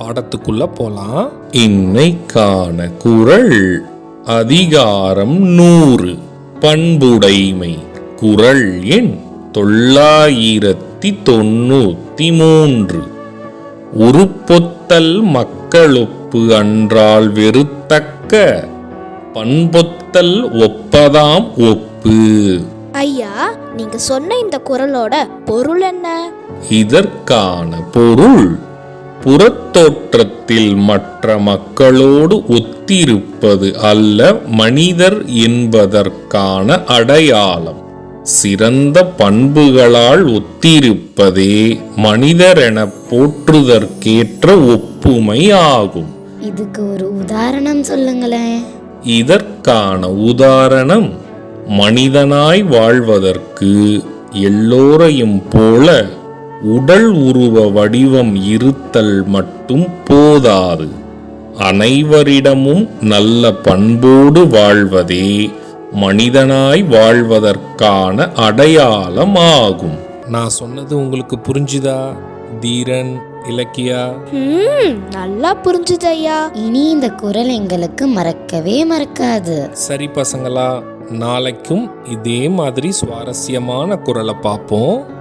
பாடத்துக்குள்ள போலாம். இன்னைக்கான குறள் அதிகாரம் நூறு. பண்புடைமை குறள் எண் தொள்ளாயிரத்தி தொண்ணூத்தி மூன்று உருப்பொத்தல் மக்களொப்பு அன்றால் வெறுத்தக்க பண்பொத்தல் ஒப்பதாம் ஒப்பு. ஐயா நீங்க சொன்ன இந்த குரலோட பொருள் என்ன? இதற்கான பொருள் புறத்தோற்றத்தில் மற்ற மக்களோடு ஒத்திருப்பது அல்ல மனிதர் என்பதற்கான அடையாளம். சிறந்த பண்புகளால் ஒத்திருப்பதே மனிதரென போற்றுதற்கேற்ற ஒப்புமை ஆகும். இதுக்கு ஒரு உதாரணம் சொல்லுங்களேன் இதற்கான உதாரணம் மனிதனாய் வாழ்வதற்கு எல்லோரையும் போல உடல் உருவ வடிவம் இருத்தல் மட்டும் போதாது. அனைவரிடமும் நல்ல பண்போடு வாழ்வதே மனிதனாய் வாழ்வதற்கான அடையாளம் ஆகும் நான் சொன்னது உங்களுக்கு புரிஞ்சுதா தீரன் இலக்கியா? ம் நல்லா புரிஞ்சுது ஐயா இனி இந்த குரல் எங்களுக்கு மறக்கவே மறக்காது. சரி பசங்களா நாளைக்கும் இதே மாதிரி சுவாரஸ்யமான குரலை பார்ப்போம்.